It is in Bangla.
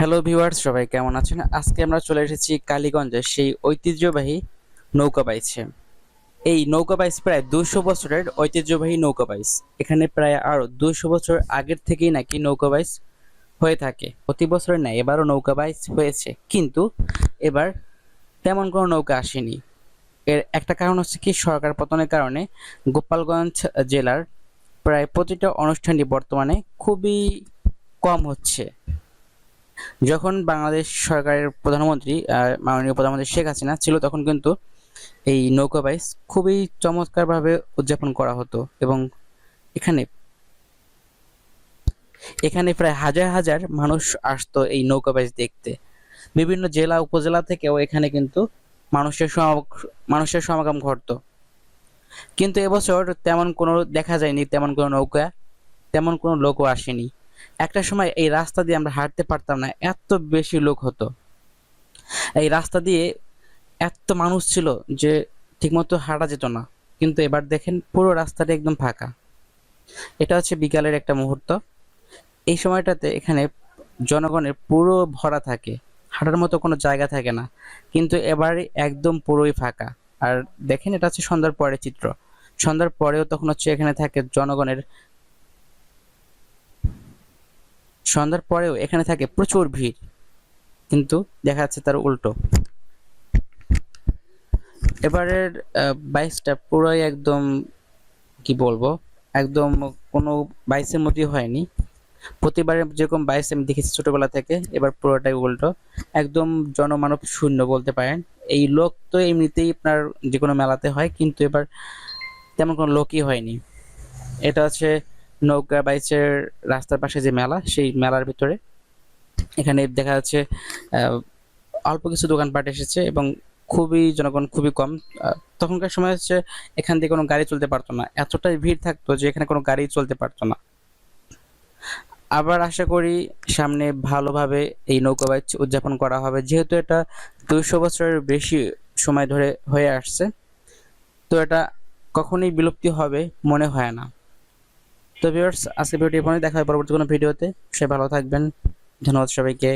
হ্যালো ভিউয়ার্স সবাই কেমন আছেন? আজকে আমরা চলে এসেছি কালীগঞ্জে, সেই ঐতিহ্যবাহী নৌকা বাইছে। এই নৌকা বাইস প্রায় দুশো বছরের ঐতিহ্যবাহী নৌকা বাইস। এখানে প্রায় আরও দুশো বছর আগের থেকেই নাকি নৌকা বাইস হয়ে থাকে। প্রতি বছর না এবারও নৌকা বাইস হয়েছে। কিন্তু এবার তেমন কোনো নৌকা আসেনি। এর একটা কারণ হচ্ছে কি, সরকার পতনের কারণে গোপালগঞ্জ জেলার প্রায় প্রতিটা অনুষ্ঠানই বর্তমানে খুবই কম হচ্ছে। যখন বাংলাদেশ সরকারের প্রধানমন্ত্রী মাননীয় প্রধানমন্ত্রী শেখ হাসিনা ছিল, তখন কিন্তু এই নৌকা বাইচ খুবই চমৎকারভাবে উদযাপন করা হতো এবং এখানে এখানে প্রায় হাজার হাজার মানুষ আসতো এই নৌকা বাইচ দেখতে। বিভিন্ন জেলা, উপজেলা থেকেও এখানে কিন্তু মানুষের মানুষের সমাগম ঘটতো। কিন্তু এবছর তেমন কোনো দেখা যায়নি, তেমন কোনো নৌকা, তেমন কোনো লোকও আসেনি। একটা সময় এই রাস্তা দিয়ে আমরা হাঁটতে পারতাম না, এত বেশি লোক হতো। এই রাস্তা দিয়ে এত মানুষ ছিল যে ঠিকমতো হাঁটা যেত না। কিন্তু এবার দেখেন পুরো রাস্তাটা একদম ফাঁকা। এটা হচ্ছে বিকালের একটা মুহূর্ত। এই সময়টাতে এখানে জনগণের পুরো ভরা থাকে, হাঁটার মতো কোনো জায়গা থাকে না। কিন্তু এবার একদম পুরোই ফাঁকা। আর দেখেন এটা হচ্ছে সন্ধ্যার পরের চিত্র। সন্ধ্যার পরেও তখন হচ্ছে এখানে থাকে জনগণের সন্ধ্যার পরেও এখানে থাকে প্রচুর ভিড়। কিন্তু দেখা যাচ্ছে তার উল্টো। এবারের বাইসটা পুরোই একদম, কি বলব, একদম কোনো বাইসের মতোই হয়নি। প্রতিবারে যেরকম বাইস আমি দেখেছি ছোটবেলা থেকে, এবার পুরোটাই উল্টো। একদম জনমানব শূন্য বলতে পারেন। এই লোক তো এমনিতেই আপনার যে কোনো মেলাতে হয়, কিন্তু এবার তেমন কোনো লোকই হয়নি। এটা হচ্ছে নৌকা বাইচের রাস্তার পাশে যে মেলা, সেই মেলার ভিতরে। এখানে দেখা যাচ্ছে অল্প কিছু দোকানপাট এসেছে এবং খুবই, জনগণ খুবই কম। তখনকার সময় হচ্ছে, এখান দিয়ে কোনো গাড়ি চলতে পারতো না। এতটাই ভিড় থাকতো যে এখানে কোনো গাড়ি চলতে পারতো না। আবার আশা করি, সামনে ভালোভাবে এই নৌকা বাইচ উদযাপন করা হবে। যেহেতু এটা দুইশো বছরের বেশি সময় ধরে হয়ে আসছে, তো এটা কখনোই বিলুপ্তি হবে মনে হয় না। তো ভিউয়ার্স আজকে ভিডিও এখানে দেখা হয় পরবর্তী কোনো ভিডিওতে। সে ভালো থাকবেন। ধন্যবাদ সবাইকে।